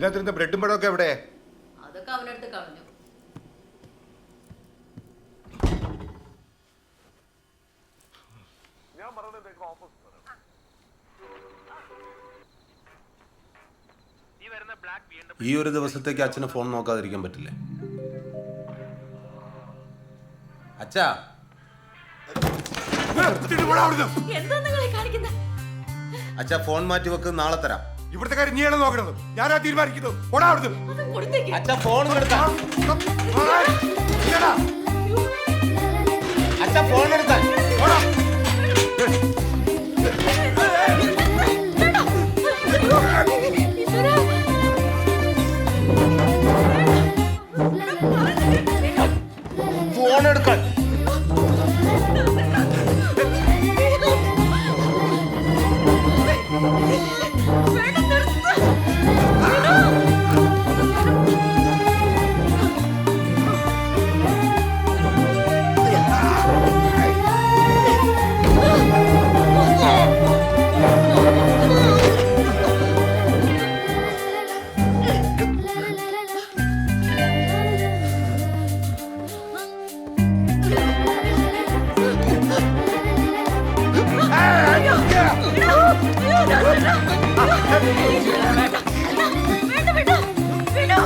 ഇതിനകത്തിരുന്ന ബ്രെഡും പഴമൊക്കെ എവിടെ? അതൊക്കെ അവനടുത്ത് കളഞ്ഞു. ഈ ഒരു ദിവസത്തേക്ക് അച്ഛന് ഫോൺ നോക്കാതിരിക്കാൻ പറ്റില്ലേ? അച്ഛാ. അച്ഛാ ഫോൺ മാറ്റി വെക്ക് നാളെ തരാം. ഇവിടുത്തെ കാര്യം നീയാണ് നോക്കണത് ഞാനാ തീരുമാനിക്കുന്നത് ഓടാ അവിടുന്ന് അച്ഛൻ ഫോൺ എടുത്താ അച്ഛൻ അച്ഛാ ഫോൺ എടുക്കാൻ വേണ്ട, വേണ്ട. വിടൂ,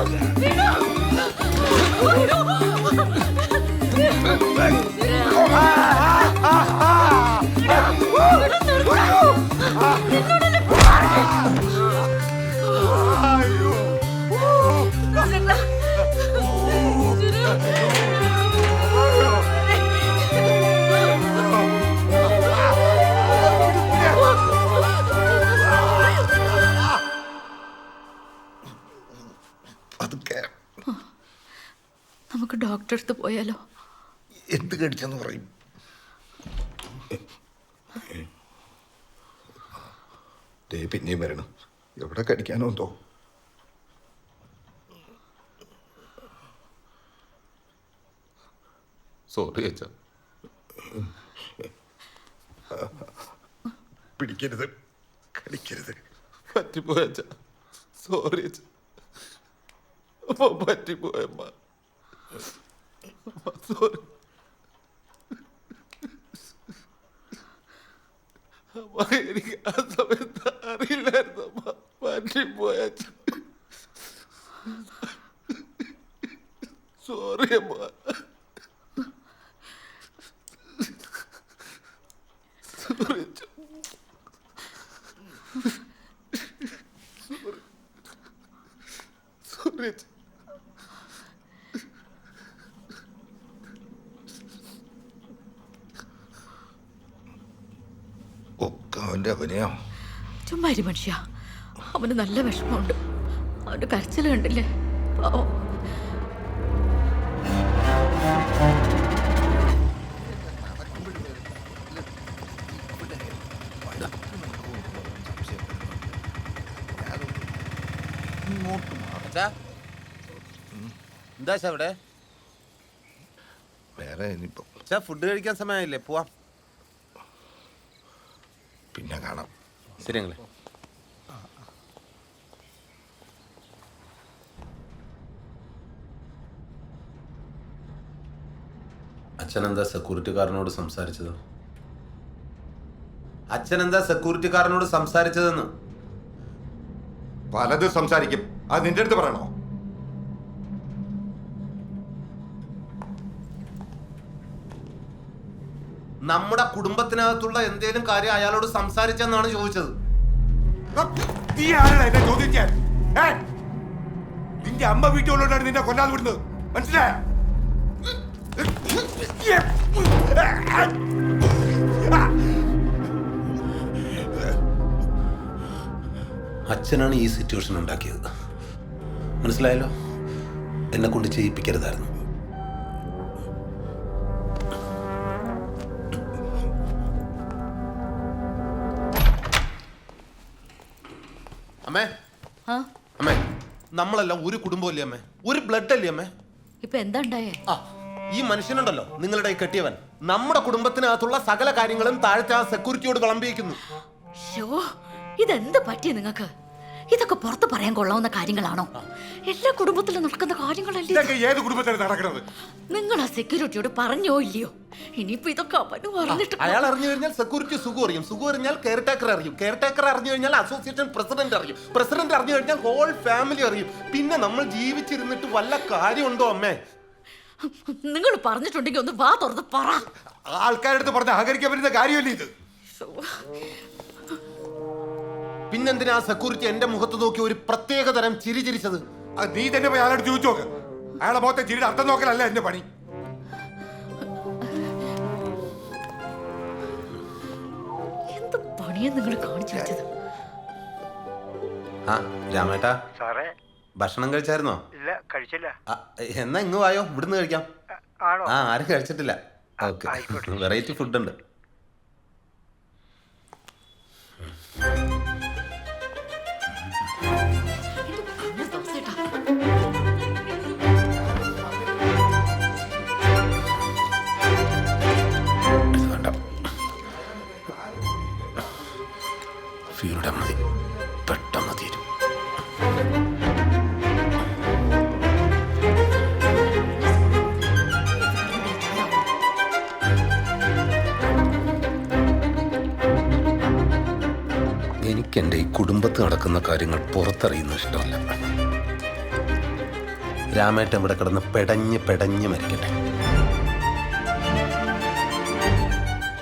പോയാലോ? എന്ത് കടിച്ചെന്ന് പറയും. ദേ പിന്നെയും വരണം. എവിടെ കടിക്കാനോ എന്തോ? സോറി അച്ഛ. പിടിക്കരുത്. കടിക്കരുത്. പറ്റിപ്പോയ അച്ഛ. സോറി അച്ഛ. അമ്മ. പറ്റിപ്പോയ അമ്മ സോറി അമ്മ എനിക്ക് ആ സമയത്ത് അറിയില്ലായിരുന്നു അമ്മ പറ്റിപ്പോയ അച്ഛാ സോറി അമ്മ സോറി അച്ഛാ സോറി അച്ഛാ ഒക്കെ അവന്റെ അവനെയോ ഇരി മനുഷ്യ. അവന് നല്ല വിഷമമുണ്ട്. അവന്റെ കരച്ചിൽ കണ്ടില്ലേ? പാവം. അച്ഛാ എന്താ അച്ഛാ ഇവിടെ വേറെ ഇനിയിപ്പോ. അച്ഛാ ഫുഡ് കഴിക്കാൻ സമയമായില്ലേ? പോവാം. പിന്നെ കാണാം. ശരി അച്ഛനെന്താ സെക്യൂരിറ്റിക്കാരനോട് സംസാരിച്ചത്? അച്ഛനെന്താ സെക്യൂരിറ്റിക്കാരനോട് സംസാരിച്ചതെന്ന്? പലതും സംസാരിക്കും. അത് നിന്റെ അടുത്ത് പറയണോ? നമ്മുടെ കുടുംബത്തിനകത്തുള്ള എന്തേലും കാര്യം അയാളോട് സംസാരിച്ചെന്നാണ് ചോദിച്ചത്. നീ ആരാണ് എന്നെ ചോദിക്കാൻ? നിന്റെ അമ്മ വീട്ടിലുള്ളതാണ് നിന്നെ കൊല്ലാതെ വിടുന്നത്. മനസ്സിലായ? അച്ഛനാണ് ഈ സിറ്റുവേഷൻ ഉണ്ടാക്കിയത്. മനസ്സിലായല്ലോ? എന്നെ കൊണ്ട് ചെയ്യിപ്പിക്കരുതായിരുന്നു. അമ്മേ. ആ. അമ്മേ നമ്മളെല്ലാം ഒരു കുടുംബമല്ലേ അമ്മേ? ഒരു ബ്ലഡ് അല്ലേ അമ്മേ? ഇപ്പൊ എന്താ ഉണ്ടായേ? ആ ഈ മനുഷ്യനുണ്ടല്ലോ നിങ്ങളുടെ ഈ കെട്ടിയവൻ. നമ്മുടെ കുടുംബത്തിനകത്തുള്ള സകല കാര്യങ്ങളും താഴത്തെ ആ സെക്യൂരിറ്റിയോട് വിളമ്പിയിരിക്കുന്നു. ഷോ ഇതെന്ത് പറ്റിയ നിങ്ങക്ക് ഇതൊക്കെ പുറത്ത് പറയാൻ കൊള്ളാവുന്ന കാര്യങ്ങളാണോ? എല്ലാ കുടുംബത്തിലും നടക്കുന്ന കാര്യങ്ങളല്ലേ ഇതൊക്കെ ഏത് കുടുംബത്തിലാണ് നടക്കുന്നത് നിങ്ങൾ ആ സെക്യൂരിറ്റിയോട് പറഞ്ഞോ ഇല്ലയോ? ഇനിയിപ്പോ ഇതൊക്കെ അവന് പറഞ്ഞിട്ട് അയാൾ അറിഞ്ഞു കഴിഞ്ഞാൽ സെക്യൂരിറ്റി സുഖം അറിയും. സുഖം അറിഞ്ഞാൽ കെയർ ടേക്കർ അറിയും. കെയർ ടേക്കർ അറിഞ്ഞു കഴിഞ്ഞാൽ അസോസിയേഷൻ പ്രസിഡന്റ് അറിയും. പ്രസിഡന്റ് അറിഞ്ഞു കഴിഞ്ഞാൽ ഹോൾ ഫാമിലി അറിയും. പിന്നെ നമ്മൾ ജീവിച്ചിരുന്നിട്ട് വല്ല കാര്യമുണ്ടോ അമ്മേ? നിങ്ങൾ പറഞ്ഞിട്ടുണ്ടെങ്കിൽ ഒന്ന് വാ തുറന്ന് പറ. ആൾക്കാരടുത്ത് പറഞ്ഞ പറഞ്ഞ് അഹകരിക്കാൻ കാര്യമല്ല ഇത്. പിന്നെന്തിനാ സെക്യൂരിറ്റി എന്റെ മുഖത്ത് നോക്കി ഒരു പ്രത്യേക തരം ചിരി ചിരിച്ചത്? അത് നീ തന്നെ പോയി അയാളോട് ചോദിച്ചു നോക്ക്. അയാളെ മുഖത്തെ ചിരിയുടെ അർത്ഥം നോക്കലല്ല എന്റെ പണി. എന്ത് പണിയാ നിങ്ങൾ കാണിച്ചു വെച്ചത്? ആ രാമേട്ടാ. സാറേ. ഭക്ഷണം കഴിച്ചായിരുന്നോ? ഇല്ല കഴിച്ചില്ല. എന്നാ ഇങ്ങ് വായോ? ഇവിടുന്ന് കഴിക്കാം. ആണോ? ആ ആരും കഴിച്ചിട്ടില്ല. ഓക്കെ. വെറൈറ്റി ഫുഡ് ഉണ്ട് എന്റെ ഈ കുടുംബത്ത് നടക്കുന്ന കാര്യങ്ങൾ പുറത്തറിയുന്നത് ഇഷ്ടമല്ല. രാമേട്ടൻ ഇവിടെ കിടന്ന് പെടഞ്ഞ് പെടഞ്ഞ് മരിക്കട്ടെ.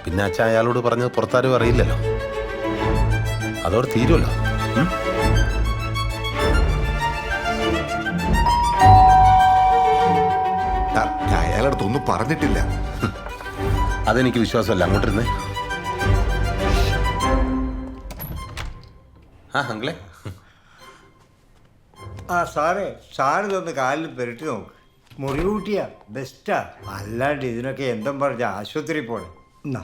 പിന്നെ അച്ഛൻ അയാളോട് പറഞ്ഞത് പുറത്താരും അറിയില്ലല്ലോ. അതോടെ തീരുമല്ലോ അയാളടുത്തൊന്നും പറഞ്ഞിട്ടില്ല. അതെനിക്ക് വിശ്വാസമല്ല. അങ്ങോട്ടിരുന്നേ. ആ അങ്കിളെ. ആ സാറേ സാറിതൊന്ന് കാലിൽ പെരട്ടി നോക്ക്. മുറി കൂട്ടിയാ ബെസ്റ്റാ. അല്ലാണ്ട് ഇതിനൊക്കെ എന്തും പറഞ്ഞ ആശുപത്രി പോണെ. എന്നാ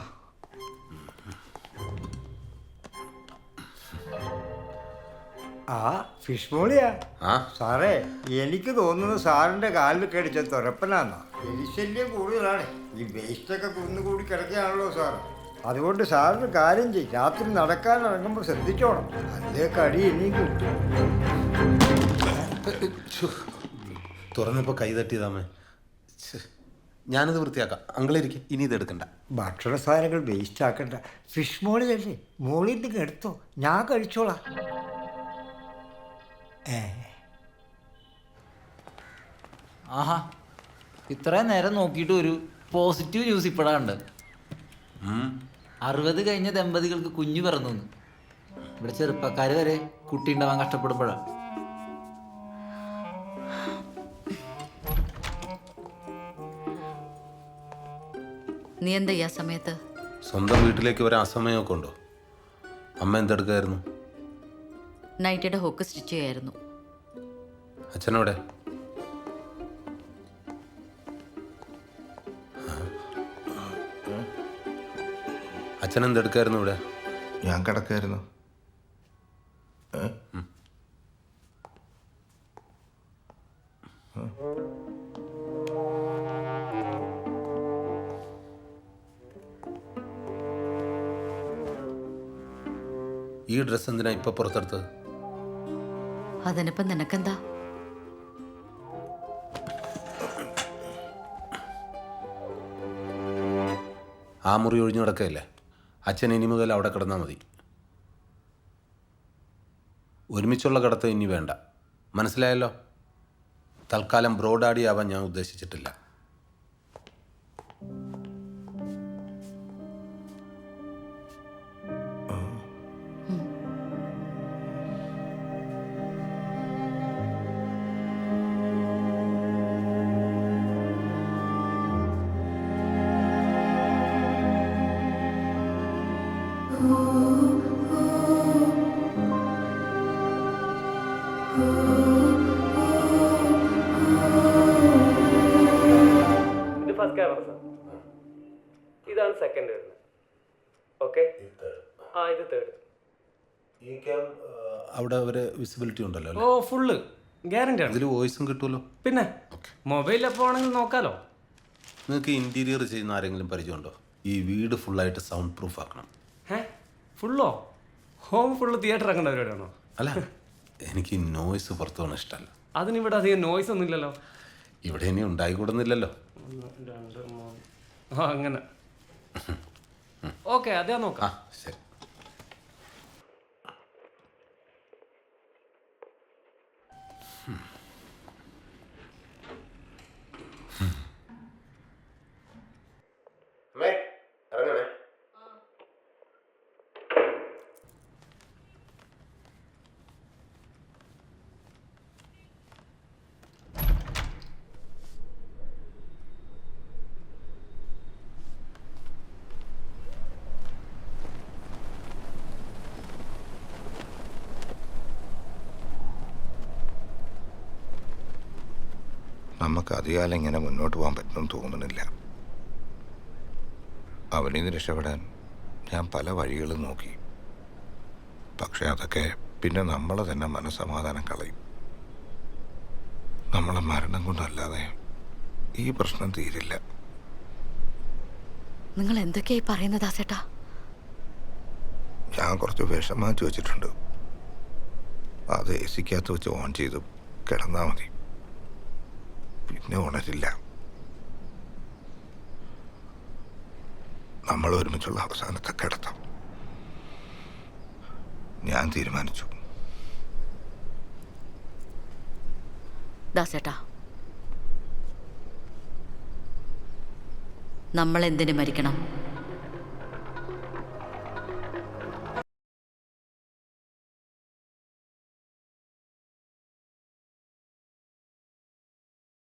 ആ ഫിഷ് മോളിയാ. ആ. സാറേ എനിക്ക് തോന്നുന്നു സാറിന്റെ കാലിൽ കടിച്ച തുരപ്പനാന്നാ. എലിശല്യം കൂടുതലാണ്. ഈ വേസ്റ്റൊക്കെ കുന്നുകൂടി കിടക്കുകയാണല്ലോ സാർ അതുകൊണ്ട് സാറിന് കാര്യം ചെയ്യും രാത്രി നടക്കാൻ ഇറങ്ങുമ്പോൾ ശ്രദ്ധിച്ചോണം. അതേ കടി ഇനി കിട്ടും. തുറന്നപ്പോൾ കൈ തട്ടിയതാമേ. ഞാനത് വൃത്തിയാക്കാം. അങ്കിളിരിക്കും ഇനി ഇത് എടുക്കണ്ട. ഭക്ഷണ സാധനങ്ങൾ വേസ്റ്റ് ആക്കണ്ട. ഫിഷ് മോളി തന്നെ മോളി നിന്ന് എടുത്തോ ഞാൻ കഴിച്ചോളാം. ഏ. ആഹാ. ഇത്രയും നേരം നോക്കിയിട്ട് ഒരു പോസിറ്റീവ് ന്യൂസ് ഇപ്പോഴാണ് കണ്ടത്. അറുപത് കഴിഞ്ഞ ദമ്പതികൾക്ക് കുഞ്ഞു പിറന്നു. ഇവിടെ ചെറുപ്പക്കാർ വരെ കുട്ടി ഉണ്ടാവാൻ കഷ്ടപ്പെടുമ്പോഴാണ് നീ എന്താ ഈ ആ സമയത്ത്? സ്വന്തം വീട്ടിലേക്ക് വരാൻ അസമയമൊക്കെ ഉണ്ടോ? അമ്മ എന്തെടുക്കായിരുന്നു? നൈറ്റിയുടെ ഹോക്ക് സ്റ്റിച്ച് ചെയ്യായിരുന്നു. അച്ഛനവിടെ? അച്ഛൻ എന്തെടുക്കായിരുന്നു ഇവിടെ? ഞാൻ കിടക്കായിരുന്നു. ഈ ഡ്രസ് എന്തിനാ ഇപ്പൊ പുറത്തെടുത്തത്? അതിനിപ്പം നിനക്കെന്താ? ആ മുറി ഒഴിഞ്ഞു കിടക്കയല്ലേ? അച്ഛൻ ഇനി മുതൽ അവിടെ കിടന്നാൽ മതി. ഒരുമിച്ചുള്ള കിടത്ത് ഇനി വേണ്ട. മനസ്സിലായല്ലോ? തൽക്കാലം ബ്രോഡാഡി ആവാൻ ഞാൻ ഉദ്ദേശിച്ചിട്ടില്ല. സാർ ഇതാണ് സെക്കൻഡ് വരുന്നത്. ഓക്കെ ആ ഇത് തേർഡ് ഈ ക്യാം അവിടെ ഒരു വിസിബിലിറ്റി ഉണ്ടല്ലോ ഓ ഫുള്ള് ഗ്യാരണ്ടി ആണ്. ഇതിൽ വോയിസും കിട്ടുമല്ലോ. പിന്നെ മൊബൈൽ എപ്പോൾ ആണെങ്കിൽ നോക്കാലോ? നിങ്ങൾക്ക് ഇന്റീരിയർ ചെയ്യുന്ന ആരെങ്കിലും പരിചയമുണ്ടോ? ഈ വീട് ഫുള്ളായിട്ട് സൗണ്ട് പ്രൂഫ് ആക്കണം. ഏ ഫുള്ളോ ഹോം ഫുള്ള് തിയേറ്റർ ആക്കേണ്ട പരിപാടിയാണോ? അല്ല എനിക്ക് നോയ്സ് പുറത്തു പോകണം ഇഷ്ടമല്ല. അതിനിവിടെ അധികം നോയ്സ് ഒന്നും ഇല്ലല്ലോ ഇവിടെ ഇനി ഉണ്ടായിക്കൂടുന്നില്ലല്ലോ. ഒന്ന് രണ്ട് മൂന്ന് ആ അങ്ങനെ. ഓക്കെ അതേ നോക്കാം ശരി. നമുക്ക് അധികാലം ഇങ്ങനെ മുന്നോട്ട് പോകാൻ പറ്റുമെന്ന് തോന്നുന്നില്ല. അവനിൽ നിന്ന് രക്ഷപ്പെടാൻ ഞാൻ പല വഴികളും നോക്കി. പക്ഷെ അതൊക്കെ പിന്നെ നമ്മൾ തന്നെ മനസ്സമാധാനം കളയും. നമ്മളെ മരണം കൊണ്ടല്ലാതെ ഈ പ്രശ്നം തീരില്ല. നിങ്ങൾ എന്തൊക്കെയായി പറയുന്നത് ആസേട്ടാ ഞാൻ കുറച്ച് വിഷം മാറ്റി വെച്ചിട്ടുണ്ട്. അത് എ സിക്കകത്ത് വെച്ച് ഓൺ ചെയ്തു കിടന്നാൽ മതി. പിന്നെ ഉണരില്ല. നമ്മൾ ഒരുമിച്ചുള്ള അവസാനത്തെ കിടത്തം. ഞാൻ തീരുമാനിച്ചു. ദാസേട്ടാ. നമ്മൾ എന്തിനു മരിക്കണം?